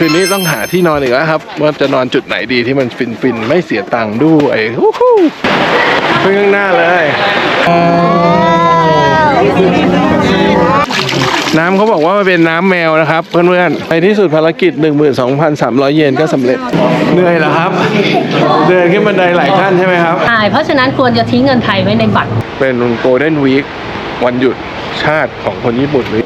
คืนนี้ต้องหาที่นอนอีกแล้วครับ ว่าจะนอนจุดไหนดีที่มันฟินฟินๆไม่เสียตังค์ด้วยฮู้ฮู้เพิ่งข้างหน้าเลย น้ำเขาบอกว่ามันเป็นน้ำแมวนะครับ เพื่อนๆ ในที่สุดภารกิจ 12,300 เยนก็สำเร็จ เหนื่อยแล้วครับ เดินขึ้นบันไดหลายขั้นใช่ไหมครับ ใช่ เพราะฉะนั้นควรจะทิ้งเงินไทยไว้ในบัตร เป็นโกลเด้นวีควันหยุดชาติของคนญี่ปุ่นหรือ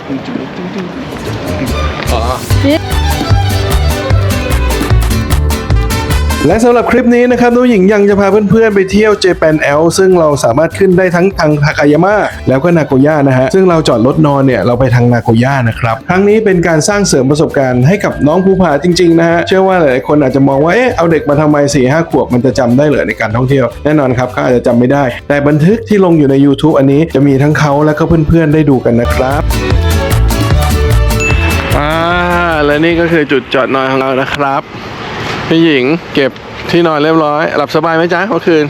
และสำหรับคลิปนี้นะครับน้องหญิงยังจะพาเพื่อนๆไปเที่ยวเจแปนแอลซึ่งเราสามารถขึ้นได้ทั้งทางทาคายาม่าแล้วก็นาโกย่านะฮะซึ่งเราจอดรถนอนเนี่ยเราไปทางนาโกย่านะครับครั้งนี้เป็นการสร้างเสริมประสบการณ์ให้กับน้องภูผาจริงๆนะฮะเชื่อว่าหลายๆคนอาจจะมองว่าเอ๊ะเอาเด็กมาทำไม4ี่ห้าขวบมันจะจำได้เหรอในการท่องเที่ยวแน่นอนครับเขาอาจจะจำไม่ได้ แต่บันทึกที่ลงอยู่ใน YouTube อันนี้จะมีทั้งเขาและก็เพื่อนๆได้ดูกันนะครับอ่าและนี่ก็คือจุดจอดนอนของเรานะครับ พี่หญิงเก็บที่นอนเรียบร้อย หลับสบายไหมจ๊ะเมื่อคืน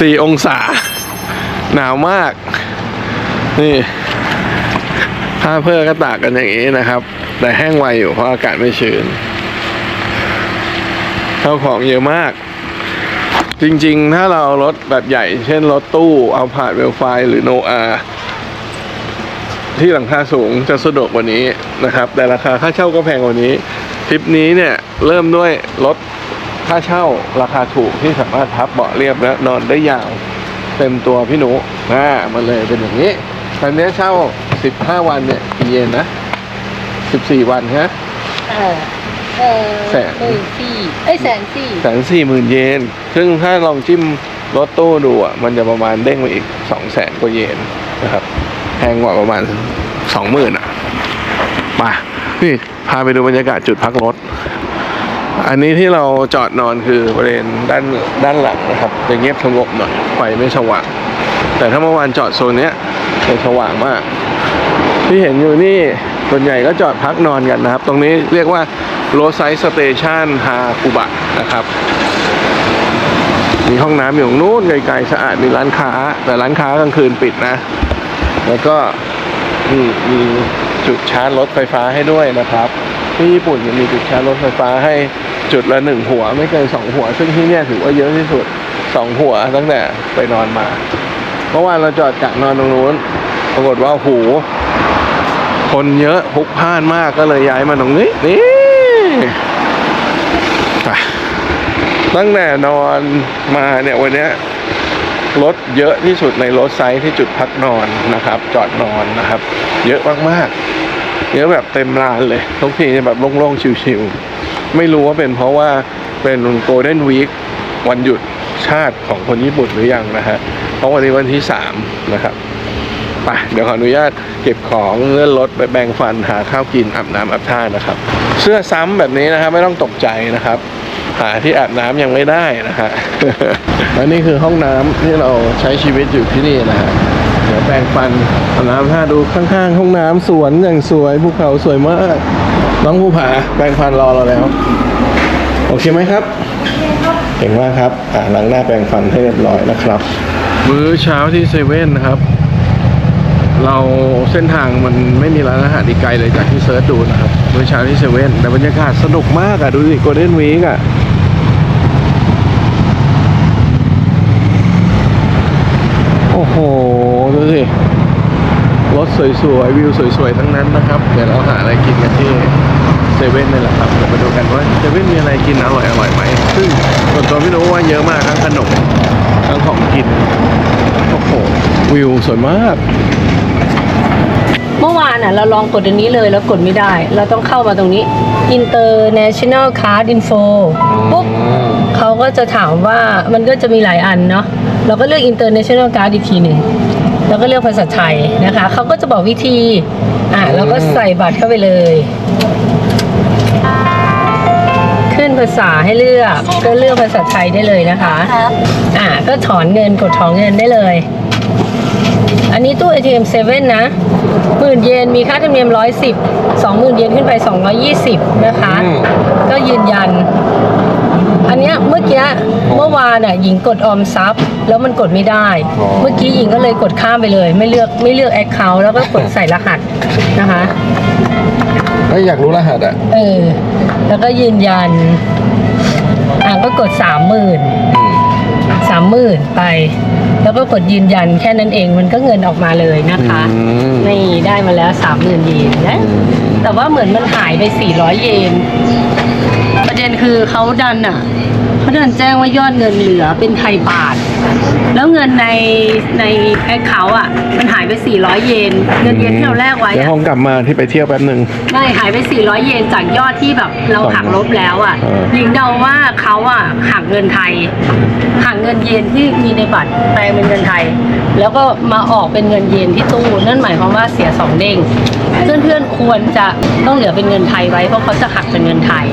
สี่องศา หนาวมาก นี่ผ้าเพื่อก็ตากกันอย่างนี้นะครับ แต่แห้งไวอยู่เพราะอากาศไม่ชื้นข้าของเยอะมาก จริงๆ ถ้าเราเอารถแบบใหญ่ เช่นรถตู้เอาผ่านเวลไฟหรือโนอาที่หลังคาสูงจะสะดวกกว่านี้นะครับ แต่ราคาค่าเช่าก็แพงกว่านี้ ทริปนี้เนี่ยเริ่มด้วยรถค่าเช่าราคาถูกที่สามารถพับเบาะเรียบและนอนได้ยาวเต็มตัวพี่หนูอ่ามันเลยเป็นอย่างนี้ตอนนี้เช่า15วันเนี่ยกี่เยนนะ14วันฮะเออเออแสนหมื่นสี่เอ้ยแสนสี่แสนสี่หมื่นเยน ซึ่งถ้าลองจิ้มรถตู้ดูอะ มันจะประมาณเด้งไปอีกสองแสนกว่าเยนนะครับแพงกว่าประมาณสองหมื่นอะมานี่ พาไปดูบรรยากาศจุดพักรถ อันนี้ที่เราจอดนอนคือบริเวณด้านด้านหลังนะครับจะเงียบสงบหน่อยไฟไม่สว่าง แต่ถ้าเมื่อวานจอดโซนเนี้ยจะสว่างมาก ที่เห็นอยู่นี่ส่วนใหญ่ก็จอดพักนอนกันนะครับ ตรงนี้เรียกว่าโรไซสเตชันฮาคุบะนะครับ มีห้องน้ำอยู่ตรงนู้นไกลๆสะอาดมีร้านค้า แต่ร้านค้ากลางคืนปิดนะ แล้วก็นี่มี จุดชาร์จรถไฟฟ้าให้ด้วยนะครับ ที่ญี่ปุ่นจะมีจุดชาร์จรถไฟฟ้าให้จุดละหนึ่งหัว ไม่เกินสองหัว ซึ่งที่เนี่ยถือว่าเยอะที่สุดสองหัวตั้งแต่ไปนอนมาเมื่อวานเราจอดกะนอนตรงนู้น ปรากฏว่าโอ้โหคนเยอะพลุกพล่านมากก็เลยย้ายมาตรงนี้นี่ตั้งแต่นอนมาเนี่ยวันเนี้ย รถเยอะที่สุดในรถไซส์ที่จุดพักนอนนะครับ จอดนอนนะครับ เยอะมากๆ เยอะแบบเต็มลานเลย ทุกทีจะแบบโล่งๆ ชิวๆ ไม่รู้ว่าเป็นเพราะว่าเป็นโกลเด้นวีควันหยุดชาติของคนญี่ปุ่นหรือยังนะฮะ เพราะวันนี้วันที่สามนะครับไปเดี๋ยวขออนุญาตเก็บของเลื่อนรถไปแบ่งฟันหาข้าวกินอาบน้ำอาบท่านะครับ เสื้อซ้ำแบบนี้นะครับไม่ต้องตกใจนะครับ หาที่อาบน้ำยังไม่ได้นะฮะและนี่คือห้องน้ำที่เราใช้ชีวิตอยู่ที่นี่นะฮะเดี๋ยวแบ่งฟันอาบน้ำท่าดูข้างๆ ห้องน้ำสวนอย่างสวยภูเขาสวยมากน้องภูผาแบ่งฟันรอเราแล้ว โอเคไหมครับเก่งมากครับอ่าล้างหน้าแปรงฟันให้เรียบร้อยนะครับ มื้อเช้าที่เซเว่นนะครับเราเส้นทางมันไม่มีร้านอาหารที่ไกลเลยจากที่เซิร์ชดูนะครับมื้อเช้าที่เซเว่นแต่บรรยากาศสนุกมากอะดูสิโกลเด้นวีกอะโอ้โห ดูสิ รถ สวยๆวิวสวยๆทั้งนั้นนะครับเดี๋ยวเราหาอะไรกินกันที่เซเว่นนี่แหละครับเดี๋ยวมาดูกันว่าเซเว่นมีอะไรกินอร่อยอร่อยๆไหมซึ่งส่วนตัวพี่รู้ว่าเยอะมากทั้งขนมทั้งของกินโอ้โหวิวสวยมาก เมื่อวานอะเราลองกดอันนี้เลยแล้วกดไม่ได้ เราต้องเข้ามาตรงนี้ International Card Info ปุ๊บเขาก็จะถามว่ามันก็จะมีหลายอันเนาะเราก็เลือก International Card อีกทีหนึ่ง แล้วก็เลือกภาษาไทยนะคะเขาก็จะบอกวิธีอะเราก็ใส่บัตรเข้าไปเลย ขึ้นภาษาให้เลือกก็เลือกภาษาไทยได้เลยนะคะอะก็ถอนเงินกดถอนเงินได้เลย อันนี้ตู้ ATM 7นะหมื่นเยนมีค่าธรรมเนียม110 20,000เยนขึ้นไป 220 นะคะ อืม ก็ยืนยัน อันเนี้ยเมื่อกี้เมื่อวานอะหญิงกดออมทรัพย์แล้วมันกดไม่ได้ อ๋อ เมื่อกี้หญิงก็เลยกดข้ามไปเลย ไม่เลือกไม่เลือกแอคเคาท์แล้วก็กดใส่รหัสนะคะถ้าอยากรู้รหัสอะเออ แล้วก็ยืนยัน อะก็กดสามหมื่นอืมสามหมื่นไป แล้วก็กดยืนยันแค่นั้นเองมันก็เงินออกมาเลยนะคะอืม นี่ได้มาแล้วสามหมื่นเยนนะอืมแต่ว่าเหมือนมันหายไปสี่ร้อยเยน ประเด็นคือเขาดันอะเขาดันแจ้งว่ายอดเงินเหลือเป็นไทยบาท แล้วเงินในในแอคเคาท์อะ มันหายไป 400 เยนเงินเยนที่เราแลกไว้เดี๋ยวอะห้องกลับมาที่ไปเที่ยวแป๊บหนึ่ง ไม่หายไป 400 เยนจากยอดที่แบบเราหักลบแล้วอะเออ หญิงเดาว่าเขาอะหักเงินไทยหักเงินเยนที่มีในบัตรแปลงเป็นเงินไทย แล้วก็มาออกเป็นเงินเยนที่ตู้นั่นหมายความว่าเสียสองเด้งเพื่อนๆควรจะต้องเหลือเป็นเงินไทยไว้เพราะเขาจะหักเป็นเงินไทย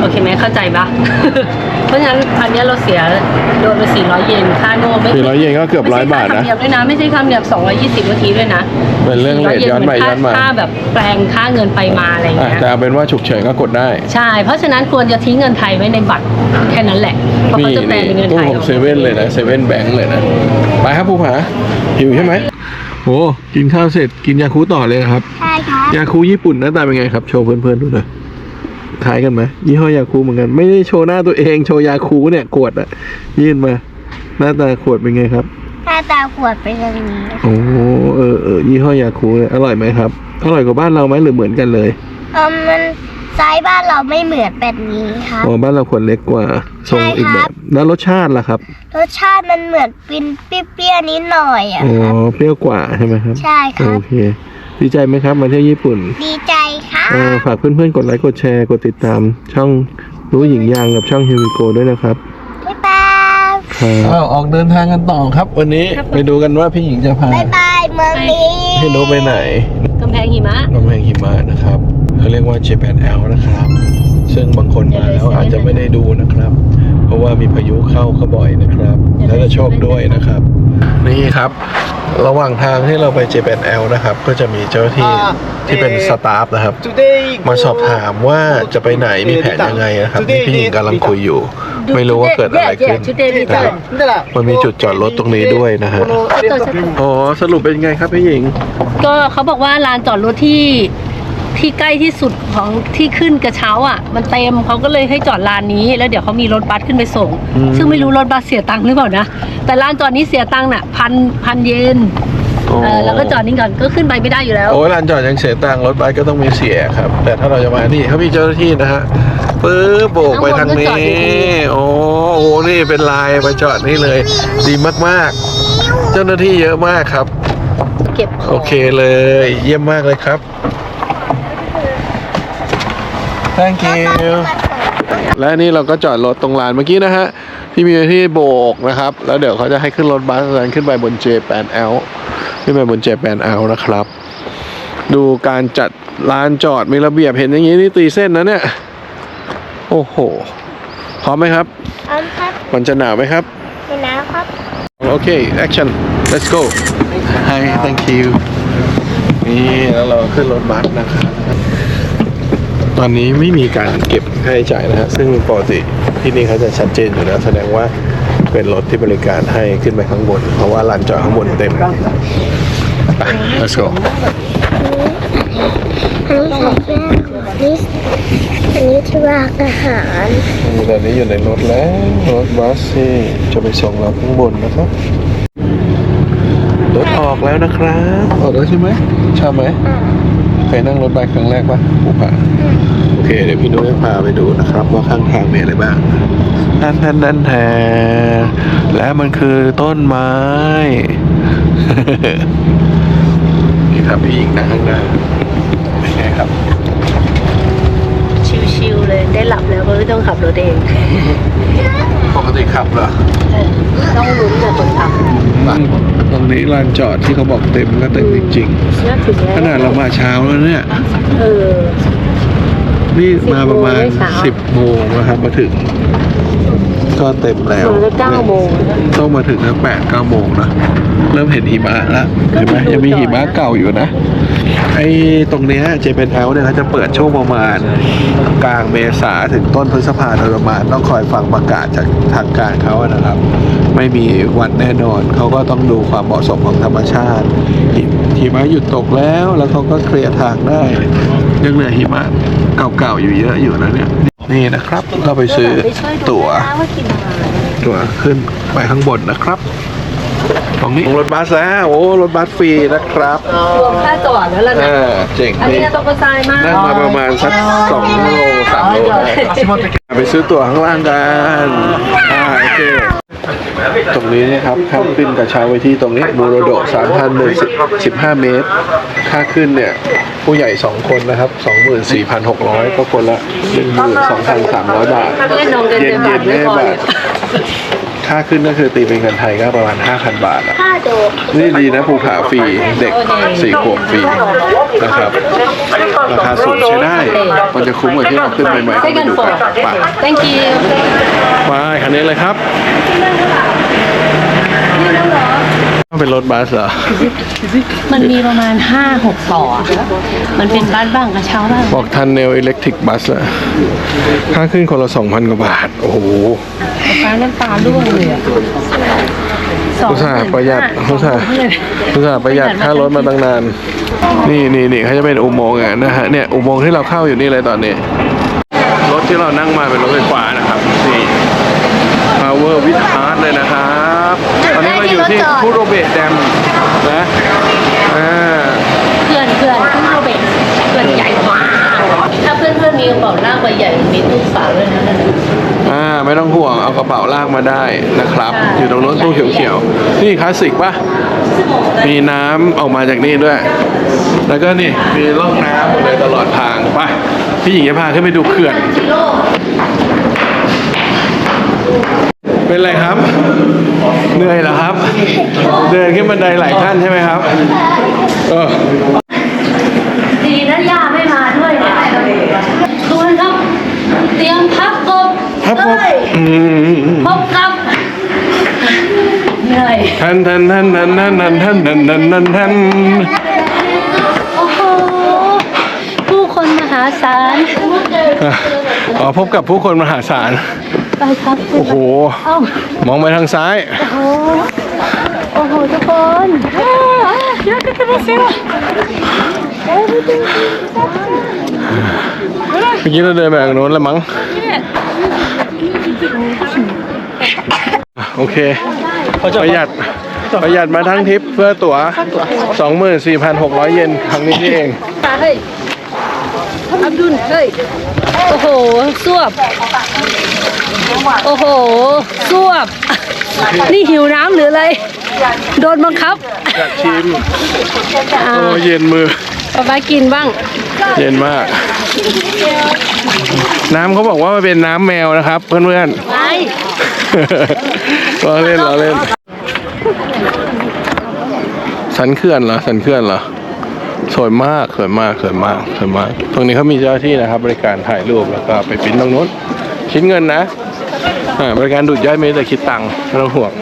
โอเคไหมเข้าใจปะ เพราะฉะนั้นอันเนี้ยเราเสียโดนไป400 เยนค่าโน่ไม่สี่ร้อยเยนก็เกือบร้อยบาทไม่นะใช่ค่ธรรมเนียมด้วยนะไม่ใช่ค่าธรรมเนียม220เมื่อกี้ด้วยนะเป็นเรื่องเลทย้อนไปย้อนมา ค่าแบบแปลงค่าเงินไปมาอะไรอย่างอะเงี้ย แต่เอาเป็นว่าฉุกเฉินก็กดได้ ใช่ เพราะฉะนั้นควรจะทิ้งเงินไทยไว้ในบัตรแค่นั้นแหละ เพราะเขานี่จะแปลงนี่เป็นเงินตู้ไทยของเซเว่นเลยนะเซเว่นแบงค์เลยนะ ไปครับภูผาหิวใช่ไหมโอ้กินข้าวเสร็จกินยาคูต่อเลยนะครับ ใช่ครับยาคูญี่ปุ่นหน้าตาเป็นไงครับ โชว์เพื่อนๆดูหน่อยคล้ายกันไหมยี่ห้อยาคูเหมือนกัน ไม่ได้โชว์หน้าตัวเอง โชว์ยาคูเนี่ยขวดอะยื่นมา หน้าตาขวดเป็นไงครับ หน้าตาขวดเป็นอย่างนี้ โอ้เออเออยี่ห้อยาคูเนี่ยอร่อยไหมครับ อร่อยกว่าบ้านเราไหมหรือเหมือนกันเลยเออมันไซส์บ้านเราไม่เหมือนแบบนี้ครับ อ๋อบ้านเราขวดเล็กกว่าทรงอีกใช่แบครับบแล้วรสชาติล่ะครับ รสชาติมันเหมือนปินเปรี้ยวๆนิดหน่อยอะอ๋อครับเปรี้ยวกว่าใช่ไหมครับ ใช่คโอรับเค ดีใจไหมครับมาเที่ยวญี่ปุ่น ดีใจครับเออฝากเพื่อนๆกดไลค์กดแชร์กดติดตามช่องรู้หญิงยางกับช่องฮิวิโกด้วยนะครับบ๊ายบาย อ้าวออกเดินทางกันต่อครับ วันนี้ไปดูกันว่าพี่หญิงจะพาบ๊ายบายเมืองนี้พี่โนไปไหนกำแพงหิมะกำแพงหิมะนะครับเขาเรียกว่า Japan L นะครับ ซึ่งบางคนมาแล้วอาจจะไม่ได้ดูนะครับ เพราะว่ามีพายุเข้าเขาบ่อยนะครับ แล้วก็โชคด้วยนะครับ นี่ครับ ระหว่างทางที่เราไป Japan L นะครับ ก็จะมีเจ้าหน้าที่ที่เป็นสตาฟนะครับ มาสอบถามว่าจะไปไหนมีแผนยังไงนะครับนี่พี่หญิงกำลังคุยอยู่ ไม่รู้ว่าเกิดอะไรขึ้นชุดเดลิเตอนะครับมันมีจุดจอดรถตรงนี้ด้วยนะฮะอ๋อสรุปเป็นไงครับพี่หญิง ก็เขาบอกว่าลานจอดรถที่ที่ใกล้ที่สุดของที่ขึ้นกระเช้าอะ มันเต็มเขาก็เลยให้จอดลานนี้ แล้วเดี๋ยวเขามีรถบัสขึ้นไปส่งอืมซึ่งไม่รู้รถบัสเสียตังค์หรือเปล่านะแต่ลานจอดนี้เสียตังค์น่ะพันพันเยน เออแล้วก็จอดนี่ก่อนก็ขึ้นไปไม่ได้อยู่แล้ว โอ้ยลานจอดยังเสียตังค์รถบัสก็ต้องมีเสียครับ แต่ถ้าเราจะมานี่เขามีเจ้าหน้าที่นะฮะปื๊บโบกไปทางนี้ข้างบนก็จอดอยู่ดีโอ้โหนี่เป็นลายไปจอดนี่เลย ดีมากๆ เจ้าหน้าที่เยอะมากครับ เก็บขโอองเคเลย เยี่ยมมากเลยครับ thank you และนี่เราก็จอดรถตรงลานเมื่อกี้นะฮะที่มีที่โบกนะครับ แล้วเดี๋ยวเขาจะให้ขึ้นรถบัสแล้วขึ้นไปบน J8L ขึ้นไปบน J8L นะครับ ดูการจัดลานจอดมีระเบียบเห็นอย่างนี้นี่ตีเส้นนะเนี่ย โอ้โห พร้อมไหมครับเอาครับมันจะหนาวไหมครับเป็นน้ำครับ โอเค action let's go hi thank you นี่แล้วเราขึ้นรถบัสนะครับตอนนี้ไม่มีการเก็บค่าใช้จ่ายนะฮะซึ่งปกติที่นี่เขาจะชัดเจนอยู่แล้วแสดงว่า เป็นรถที่บริการให้ขึ้นไปข้างบน เพราะว่าลานจอดข้างบนเต็มไป let's go อันนี้ใส่แก้วอันนี้อันนี้ที่วางอาหารตอนนี้อยู่ในรถแล้วรถบัสที่จะไปส่งเราข้างบนนะครับรถออกแล้วนะครับออกแล้วใช่ไหมชอบไหม เคยนั่งรถบัสครั้งแรกปะผูผาโอเค เดี๋ยวพี่นุ้ยพาไปดูนะครับ ว่าข้างทางมีอะไรบ้างนั่นนั่นนั่นแทและมันคือต้นไม้ นี่ครับพี่หญิงนั่งข้างหน้าเป็นไงครับ ชิวๆเลยได้หลับแล้วก็ไม่ต้องขับรถเองปกติขับเหรอเออต้องลุ้นกับคนขับต รงนี้ลานจอดที่เขาบอกเต็มก็เต็มจริงน่าถึงๆแล้วขนาดเรามาเช้าแล้วเนี่ย เออ นี่มาประมาณ 10โมงไม่เช้าสิบโมงนะครับมาถึงก็ ก็เต็มแล้วมันจะเก้าโมง ต้องมาถึงตั้งแปดเก้าโมงนะ เริ่มเห็นหิมะแล้วเห็นไหมยังมีหิมะเก่าอยู่นะ ไอ้ตรงเนี้ยเจเป็นแอลเนี่ยเขาจะเปิดช่วงประมาณ กลางเมษาถึงต้นพฤษภาโดยประมาณต้องคอยฟังประกาศจากทางการเขาอะนะครับ ไม่มีวันแน่นอนเขาก็ต้องดูความเหมาะสมของธรรมชาติหิหิมะหยุดตกแล้วแล้วเขาก็เคลียร์ทางได้ ยังเหลือหิมะเก่าๆอยู่เยอะอยู่นะเนี่ย นี่นะครับเราไปซื้อตั๋วว่ากินอะไรตั๋วขึ้นไปข้างบนนะครับ ตรงนี้รถบัสแล้วโอ้รถบัสฟรีนะครับรวมค่าจอดแล้วล่ะเอนะอเจ๋งอันดีนี้ต้องกระจายมากนั่งมาประมาณสักสองโลสามโลได้ไปซื้อตั๋วข้างล่างกันอ่าโอเค ตรงนี้นะครับข้ามขึ้นกระเช้าไว้ที่ตรงนี้บูโรโดสามพันหนึ่งสิบห้าเมตร ค่าขึ้นเนี่ยผู้ใหญ่สองคนนะครับสองหมื่นสี่พันหกร้อยก็คนละหนึ่งหมื่นสองพันสามร้อยบาทเล่นนองเดินเย็นเดินเย็บานทไม่พอแม่บาเนี่ทยค่าขึ้นก็คือตีเป็นเงินไทยก็ประมาณ 5,000 บาทอะค่าโดดนี่ดีนะภูผาฟรีเด็กสี่ขวบฟรีนะครับ ราคาสูงใช้ได้ มันจะคุ้มกว่าที่เราขึ้นไปไหมๆ Second ไปดู floor กันไป thank you ไปคันนี้เลยครับ นี่แล้วเหรอเป็นรถบัสเหรอ มันมีประมาณ5-6ต่อมันเป็นบ้านบ้างกระเช้าบ้างบอกทันเนลอิเล็กทริกบัสอะค่าขึ้นคนละ2,000กว่าบาท โอ้โหฟ้าน้ำตาร่วงเลยอะสองอุตส่าห์ประหยัดอุตส่าห์อุตส่าห์ประหยัดค่ารถมาตั้งนาน นี่นี่นี่เขาจะเป็นอุโมงค์อะนะฮะเนี่ยอุโมงค์ที่เราเข้าอยู่นี่เลยตอนนี้ รถที่เรานั่งมาเป็นรถไฟฟ้านะครับนี่ Power with Heart เลยนะครับตอนนี้ เราอยู่ที่คูโรเบตแดมนะอ่าเพื่อนเพื่อนขึ้นโรเบตเพื่อนใหญ่มากถ้าเพื่อนเพื่อนมีกระเป๋าลากใบใหญ่มีตู้ฝากด้วยนะนั่นน่ะอ่าไม่ต้องห่วงเอากระเป๋าลากมาได้นะครับใช่อยู่ตรงโน้นตู้เขียวๆนี่คลาสสิกป่ะมีน้ำออกมาจากนี่ด้วย แล้วก็นี่มีร่องน้ำหมดเลยตลอดทางไปพี่หญิงจะพาขึ้นไปดูเขื่อน เป็นไรครับ เหนื่อยเหรอครับ เดินขึ้นบันไดหลายขั้นใช่ไหมครับ เออดีนะย่าไม่มาด้วยเนี่ยทุกคนครับเตรียมพับกบครับผมเอ้ยอืมพบกับเหนื่อยทันทันทันทันทันทันทันทันทันทันทันโอ้โหผู้คนมหาศาลอะอ๋อพบกับผู้คนมหาศาล ไปครับโอ้โห เอ้ามองไปทางซ้าย โอ้โหโอ้โหทุกคนเยอะกันไปเสียเมื่อกี้เราเดินไปทางโน้นแล้วมั้งอะโอเค ประหยัด ประหยัดมาทั้งทริปเพื่อตั๋ว 24,600 เยนครั้งนี้นี่เอง เฮ้ย อับดุลเฮ้ย โอ้โหสวบ โอ้โหสวบ นี่หิวน้ำหรืออะไร โดนบังคับ อยากชิม อ่าโอ้เย็นมือ ป๊าป๊ากินบ้าง เย็นมาก น้ำเขาบอกว่ามันเป็นน้ำแมวนะครับ เพื่อนไปๆล้อเล่นล้อเล่น สันเขื่อนเหรอ สันเขื่อนเหรอ สวยมากสวยมากสวยมากสวยมาก ตรงนี้เขามีเจ้าหน้าที่นะครับ บริการถ่ายรูปแล้วก็ไปปริ้นตรงนู้นคิดเงินนะอ่าบริการดูดย่อยไม่ได้แต่คิดตังค์ไม่ต้องห่วง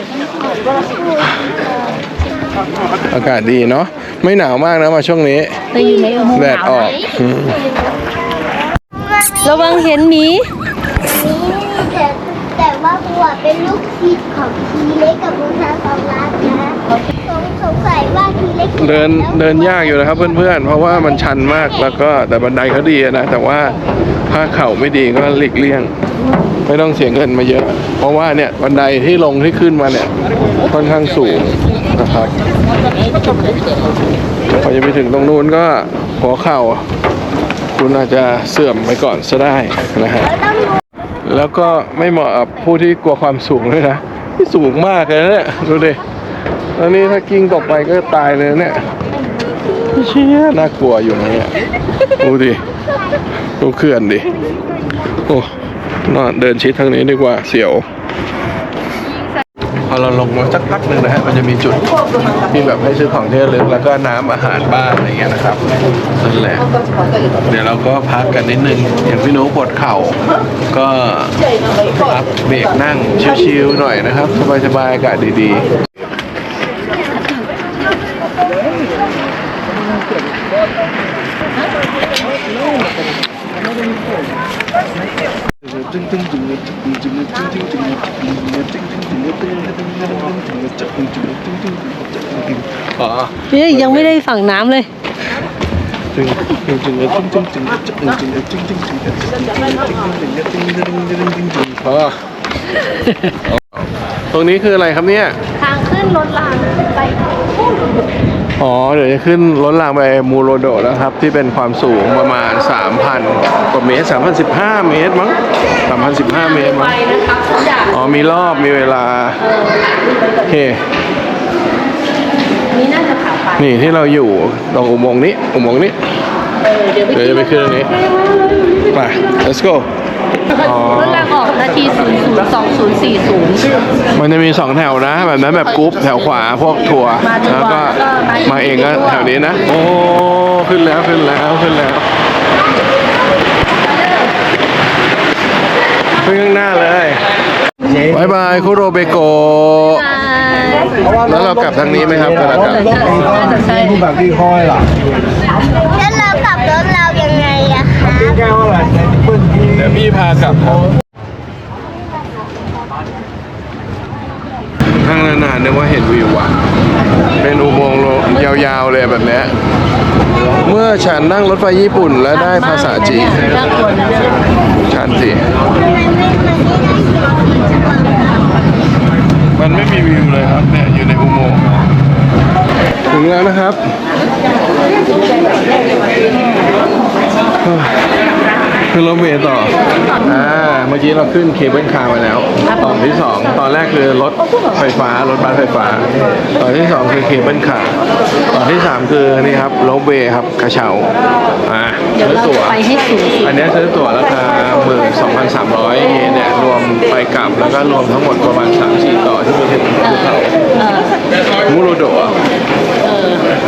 อากาศดีเนาะไม่หนาวมากนะมาช่วงนี้ไปอยู่ในอุโมงค์แดหดนาวอไหมอกอืมระวังเห็นหมีนี่แต่แต่ว่าบัวเป็นลูกศิษย์ของทีเล็กกับบุญทาสองล้านนะสงสงสัย ว่าทีเล็กเดินเดินยากอยู่นะครับเพื่อนๆ เพราะว่ามันชันมากแล้วก็แต่บันไดเขาดีนะ แต่ว่าถ้าเข่าไม่ดีก็หลีกเลี่ยง ไม่ต้องเสียเงินมาเยอะ เพราะว่าเนี่ยบันไดที่ลงที่ขึ้นมาเนี่ยค่อนข้างสูงนะครับพอจะไปถึงตรงนู้นก็หัวเข่า คุณอาจจะเสื่อมไปก่อนซะได้นะฮะแล้วก็ไม่เหมาะกับผู้ที่กลัวความสูงด้วยนะที่สูงมากเลยนะเนี่ยดูดิ แล้วนี่ถ้ากิ้งตกไปก็ตายเลยเนี่ยเชี่ยน่ากลัวอยู่นะเนี่ยดูดิดูเขื่อนดิโอ้นอนเดินชิดทางนี้ดีกว่าเสียวพอเราลงมาสักพักหนึ่งนะฮะมันจะมีจุดที่แบบให้ซื้อของที่ระลึกแล้วก็น้ำอาหารบ้านอะไรเงี้ยนะครับนั่นแหละเดี๋ยวเราก็พักกันนิดนึงอย่างพี่นุ๊กปวดเข่าก็พักเบรกนั่งชิวๆหน่อยนะครับสบายๆอากาศดีๆ อ๋อเฮ้ยยังไม่ได้ฝั่งน้ำเลยอ๋อตรงนี้คืออะไรครับเนี่ย ทางขึ้นรถรางไป อ๋อ เดี๋ยวจะขึ้นรถรางไปมูโรโดะนะครับ ที่เป็นความสูงประมาณ 3,000กว่าเมตร3,015 เมตรมั้ง3,015 เมตรไปมั้งนะครับทุกอย่างอ๋อ มีรอบมีเวลาโอเคนี่น่าจะขาไปนี่ที่เราอยู่ตรงอุโมงค์นี้ อุโมงค์นี้เออเดี๋ยวไปเดี๋ยวจะไปขึ้นอันนี้ไป let's go อ๋อรถรางออกนาที0 0 2 0 4 0 มันจะมีสองแถวนะ แบบนั้นแบบกรุ๊ปแถวขวาพวกทัวร์มาทัวร์แล้วก็ก็มามาเองก็แถวนี้นะ โอ้ขึ้นแล้วขึ้นแล้วขึ้นแล้วขึ้นข้างหน้าเลยบายบายคุโรเบโกแล้วเรากลับทางนี้ไหมครับเวลากลับน่าจะใช่แล้วเรากลับรถเรายังไงอะคะเดี๋ยว พี่พากลับครับนั่งนานๆนึกว่าเห็นวิวอะ เป็นอุโมงค์ยาวๆเลยแบบเนี้ยเมื่อฉันนั่งรถไฟญี่ปุ่นและได้ภาษาจีนน่ากลัวนะฉันสิมันไม่มีวิวเลยครับเนี่ยอยู่ในอุโมงค์ถึงแล้วนะครับ ขึ้นรถเมล์ต่อ อ่า เมื่อกี้เราขึ้นเคเบิลคาร์มาแล้ว ตอนที่สอง ตอนแรกคือรถไฟฟ้า รถบัสไฟฟ้า ตอนที่สองคือเคเบิลคาร์ ตอนที่สามคือนี่ครับรถเวย์ครับกระเช้า อ่าเดี๋ยวซื้อเราตั๋ว ไปให้สูงสุดอันเนี้ยซื้อตั๋วราคาหมื่นสองพันสามร้อยเยนเนี่ย รวมไปกลับแล้วก็รวมทั้งหมดประมาณสามสี่ต่อที่ไปถึงภูเขาเออมูโรโดะเออ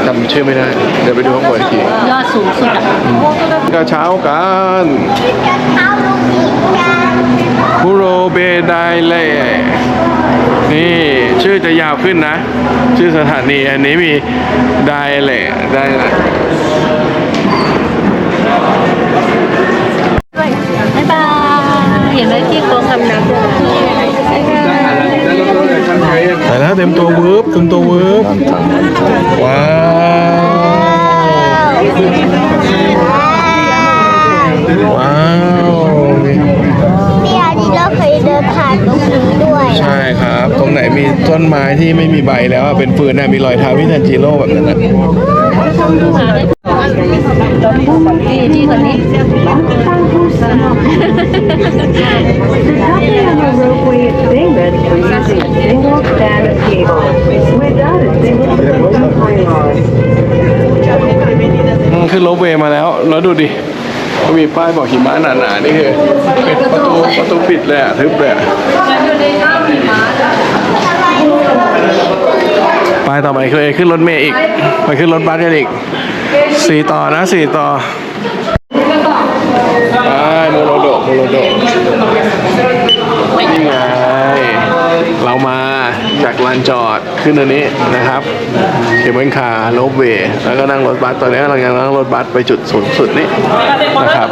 จำชื่อไม่ได้ เดี๋ยวไปดูข้างบนอีกทียอดสูงสุดอะกระเช้ากันจะเข้าลูกอีกกันคุโรเบไดเล่นี่ชื่อจะยาวขึ้นนะ ชื่อสถานีอันนี้มีไดเล่ได้เล แต่แล้วเต็มตัววืบเต็มตัววืบว้าวว้าวพี่อาทิตย์เราเคยเดินผ่านตรงนี้ด้วย ใช่ครับ ตรงไหนมีต้นไม้ที่ไม่มีใบแล้วอะเป็นฟืนนะมีรอยเท้าพิทันจิโร่แบบนั้นนะนี่ที่คนนี้ The company on the roadway is stainless for using a single standard cable without a single supply line. อืมขึ้นรถเวย์มาแล้ว แล้วดูดิเขามีป้ายบอกหิมะหนาๆนี่คือป็นประตูประตูปิดเลยอะทึบเลยอะป้ายต่อไปคือขึ้นรถเมย์อีก ไปขึ้นรถบัสกันอีกสี่ต่อนะสี่ต่อไปโม โรโดนี่ไงเรามาจากลานจอดขึ้นอันนี้นะครับเคเบิลคาร์โลบเวย์แล้วก็นั่งรถบัสตอนนี้กำลังจะนั่งรถบัสไปจุดสูงสุดนี่นะครับ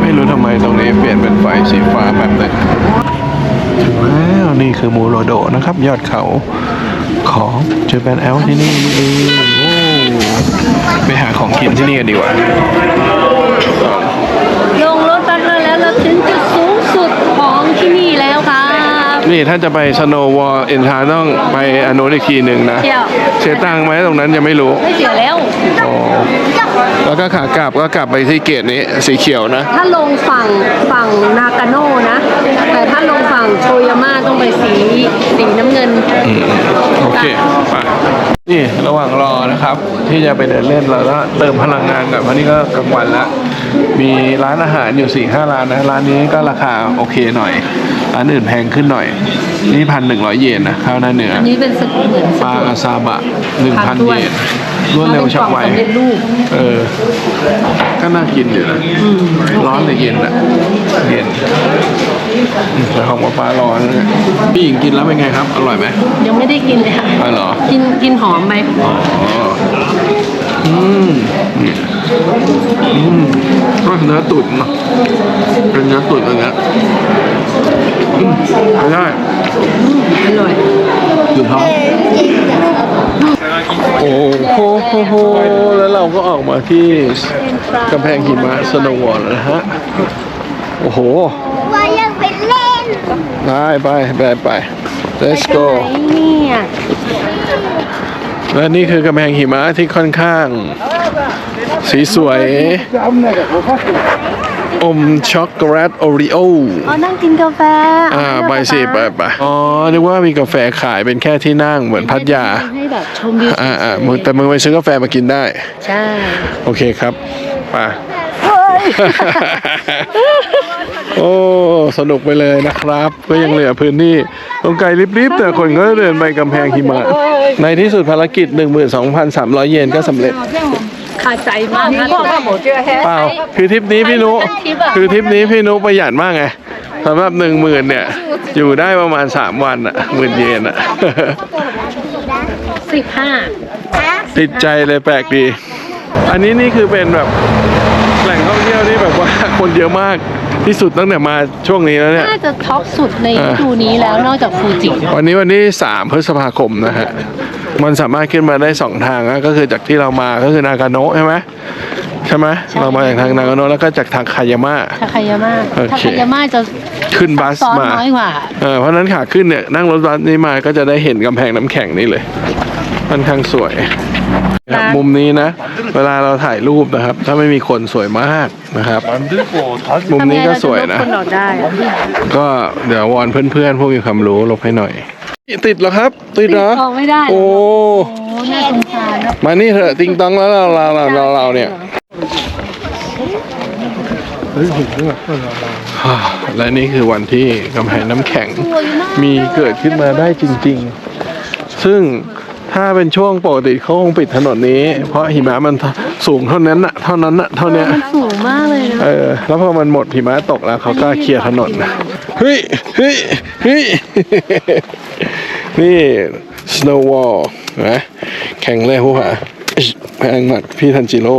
ไม่รู้ทำไมตรงนี้เปลี่ยนเป็นไฟสีฟ้าแบบนึงถึงแล้วนี่คือมูโรโดนะครับ ยอดเขาของเจแปนแอลที่นี่นี่เองไปหาของกินที่นี่กันดีกว่า ลงรถบัสมาแล้วเราถึงจุดสูงสุดของที่นี่แล้วครับนี่ถ้าจะไปสโนว์วอลเอ็นทาต้องไปอนโนนอีกทีหนึ่งนะเที่ยวเสียตังค์ไหมตรงนั้นยังไม่รู้ไม่เสียแล้ว อ๋อแล้วก็ขากลับก็กลับไปที่เกตนี้สีเขียวนะ ถ้าลงฝั่งฝั่งนากาโน่นะแต่ ถ้างโชยาม่าต้องไปสีสีน้ำเงินโอเคไปนี่ระหว่างรอนะครับ ที่จะไปเดินเล่นเราก็เติมพลังงานก่อนเพราะนี่ก็กลางวันล้วมีร้านอาหารอยู่สี่ห้าร้านนะร้านนี้ก็ราคาโอเคหน่อยร้านอื่นแพงขึ้นหน่อย นี่พันหนึ่งร้อยเยนนะข้าวหน้าเนื้ออันนี้เป็นสกุลเหมือนสปลากุล อาซาบะหนึ่งพันเยนรวดเร็วฉับไวสำเร็จรูป เออ ก็น่ากินอยู่นะ ร้อนหรือเย็นอะเย็น อืมแต่ของปลาร้อนเนี่ยพี่หญิงกินแล้วเป็นไงครับ อร่อยไหมยังไม่ได้กินเลยค่ะอร่อยกินกินหอมไหมอ๋อ อืมนี่อืมก็เนื้อตุ๋นเนอะเป็นเนื้อตุ๋นอันเนี้ยอืมใช้ได้อร่อยอยู่ท้องโอ้โหโหโหแล้วเราก็ออกมาที่กำแพงหิมะสโนว์วอลนะฮะ โอ้โห ว่ายังไปเล่น ได้ไปไปไป let's go เนี่ยและนี่คือกำแพงหิมะที่ค่อนข้าง สีสวย อมช็อกโกแลตโอรีโออ๋อนั่งกินกาแฟ อ่าไปสิไปไปอ๋อ นึกว่ามีกาแฟขายเป็นแค่ที่นั่งเหมือนพัทยา ให้แบบชมวิวอ่าอ่ามึงแต่มึงไปซื้อกาแฟมากินได้ ใช่ โอเคครับ ไป โอ้สนุกไปเลยนะครับ ก็ยังเหลือพื้นที่ตรงไกลริบๆ แต่คนก็เดินไปกำแพงหิมะ ในที่สุดภารกิจ 12,300 เยนก็สำเร็จขาดใจมากนะเปล่าคือทริปนี้พี่นุคือทริปนี้พี่นุประหยัดมากไงสำหรับหนึ่งหมื่นเนี่ย อยู่ได้ประมาณ3วันอะหมื่นเยนอะสิบห้าติดใจเลยแปลกดี อันนี้นี่คือเป็นแบบแหล่งท่องเที่ยวที่แบบว่าคนเยอะมาก ที่สุดตั้งแต่มาช่วงนี้แล้วเนี่ย น่าจะท็อปสุดในอ่าฤดูนี้แล้วนอกจากฟูจิ วันนี้วันที่ 3 พฤษภาคมนะฮะ มันสามารถขึ้นมาได้ 2 ทางนะก็คือจากที่เรามาก็คือ นากาโนะใช่ไหม ใช่ไหมเรามาจากทางนากาโนะแล้วก็จากทางคายาม่าทาคายาม่าโอเค ทาคายาม่าจะขึ้นบัสซ้อนมาน้อยกว่าเออเพราะฉะนั้นขาขึ้นเนี่ยนั่งรถบัสนี้มาก็จะได้เห็นกำแพงน้ำแข็งนี่เลยค่อนข้างสวยครับมุมนี้นะ เวลาเราถ่ายรูปนะครับ ถ้าไม่มีคนสวยมากนะครับมุมนี้ก็สวยนะ ทำไงเราจลบคนออกได้อะก็เดี๋ยววอนเพื่อนๆพวกมีความรู้ลบให้หน่อย ติดเหรอครับ ติดเหรอออกไม่ได้ โอ้ โอ้น่าสงสารนะมานี่เถอะติงตองแล้วเราเราเราเราเรา เนี่ยฮ่าและนี่คือวันที่กำแพงน้ำแข็งมีเกิดขึ้นมาได้จริง ๆ ซึ่งถ้าเป็นช่วงปกติเขาคงปิดถนนนี้ เพราะหิมะมันสูงเท่านั้นน่ะเท่านั้นน่ะเท่าเนี้ยมันสูงมากเลยนะเออแล้วพอมันหมดหิมะตกแล้วเขาก็เคลียร์ถนนเฮ้ยเฮ้ยเฮ้ยนี่ snow wall นะแข่งเลยพวกอะแพงหนักพี่ทันจิโร่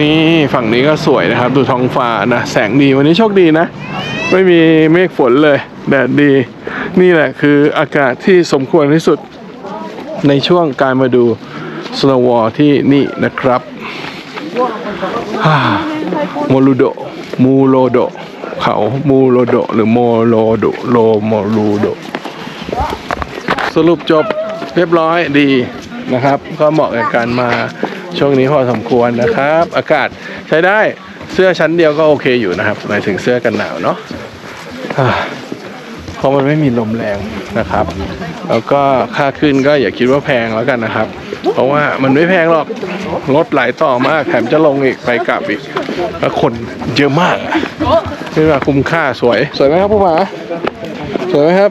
นี่ฝั่งนี้ก็สวยนะครับ ดูท้องฟ้านะแสงดีวันนี้โชคดีนะ ไม่มีเมฆฝนเลยแดดดี นี่แหละคืออากาศที่สมควรที่สุดในช่วงการมาดู snow wall ที่นี่นะครับโมลูโดมูโลโดเขามูโลโดหรือโมโลโดโลโมลูโดสรุปจบเรียบร้อยดีนะครับ ก็เหมาะกับการมา ช่วงนี้พอสมควรนะครับ อากาศใช้ได้เสื้อชั้นเดียวก็โอเคอยู่นะครับหมายถึงเสื้อกันหนาวเนาะอ่าเพราะมันไม่มีลมแรงนะครับ แล้วก็ค่าขึ้นก็อย่าคิดว่าแพงแล้วกันนะครับ เพราะว่ามันไม่แพงหรอกรถหลายต่อมากแถมจะลงอีกไปกลับอีกแล้วคนเยอะมากนี่ว่าคุ้มค่าสวย สวยไหมครับผู้ผาสวยไหมครับ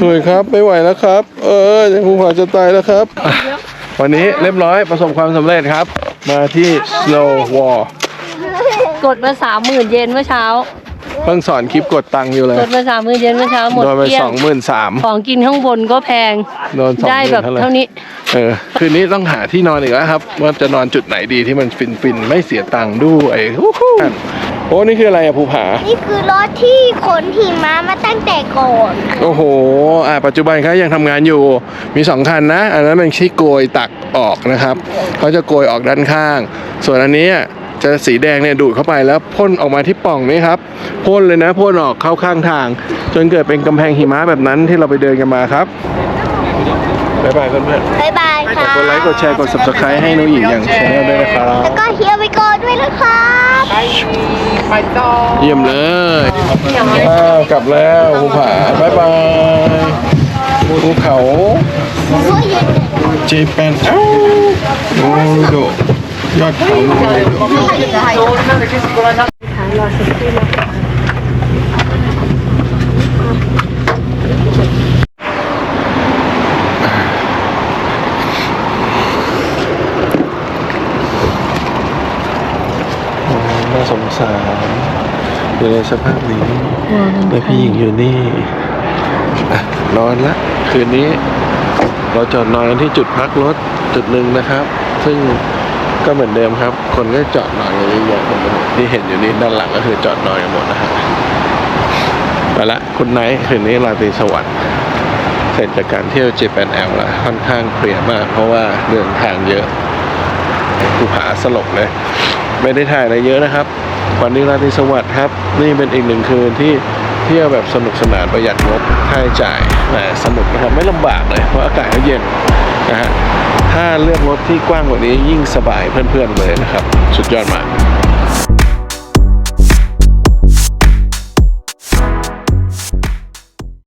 สวยครับ ไม่ไหวแล้วครับ เออเดี๋ยวภูผาจะตายแล้วครับอะ วันนี้เรียบร้อยประสบความสำเร็จครับ มาที่ Snow Wall กดมาสามหมื่นเยนเมื่อเช้า เพิ่งสอนคลิปกดตังค์อยู่เลย กดมาสามหมื่นเยนเมื่อเช้าหมดโดนไปเกลี้ยสองหมื่นสามของกินข้างบนก็แพง โดนสองหได้มื่นแบบเท่าไหร่ เท่านี้ เออคืนนี้ต้องหาที่นอนอีกแล้วครับ ว่าจะนอนจุดไหนดีที่มันฟินฟินๆไม่เสียตังค์ด้วยฮู้ฮู้ โอ้นี่คืออะไรอะภูผา นี่คือรถที่ขนหิมะมาตั้งแต่ก่อนโอ้โห อ่าปัจจุบันเขายังทำงานอยู่ มีสองคันนะ อันนั้นเป็นที่โกยตักออกนะครับ เขาจะโกยออกด้านข้าง ส่วนอันนี้อะจะสีแดงเนี่ยดูดเข้าไปแล้วพ่นออกมาที่ปล่องนี้ครับ พ่นเลยนะพ่นออกเข้าข้างทาง จนเกิดเป็นกำแพงหิมะแบบนั้นที่เราไปเดินกันมาครับบ๊ายบายเพื่อนบ๊ายบายๆค่ะ กดไลค์ กดแชร์ กด subscribe ให้น้องหญิงอย่างชาแนลด้วยนะครับ แล้วก็เฮียไปโกนด้วยนะครับ เยี่ยมเลยอ้าวกลับแล้วภูผาบ๊ายบายภูเขาโอ้ยเย็นเจแปนอ้าวโอ้โดยอดเขาเลยโอ้น่าสงสาร อยู่ในสภาพนี้แล้วพี่หญิงอยู่นี่อะนอนละ คืนนี้เราจอดนอนกันที่จุดพักรถจุดหนึ่งนะครับ ซึ่งก็เหมือนเดิมครับ คนก็จอดนอนกันเยอะๆหมดเลยที่เห็นอยู่นี่ด้านหลังก็คือจอดนอนกันหมดนะครับไปละคุณไนท์คืนนี้ราตรีสวัสดิ์เสร็จจากการเที่ยวเจแปนแอลแล้วค่อนข้างเพลียมาก เพราะว่าเดินทางเยอะกูหาสลบเลย ไม่ได้ถ่ายอะไรเยอะนะครับ วันนี้ราตรีสวัสดิ์ครับ นี่เป็นอีกหนึ่งคืนที่เที่ยวแบบสนุกสนานประหยัดงบค่าใช้จ่ายแต่สนุกนะครับไม่ลำบากเลยเพราะอากาศก็เย็นนะฮะถ้าเลือกรถที่กว้างกว่านี้ยิ่งสบายเพื่อนๆเลยนะครับ สุดยอดมาก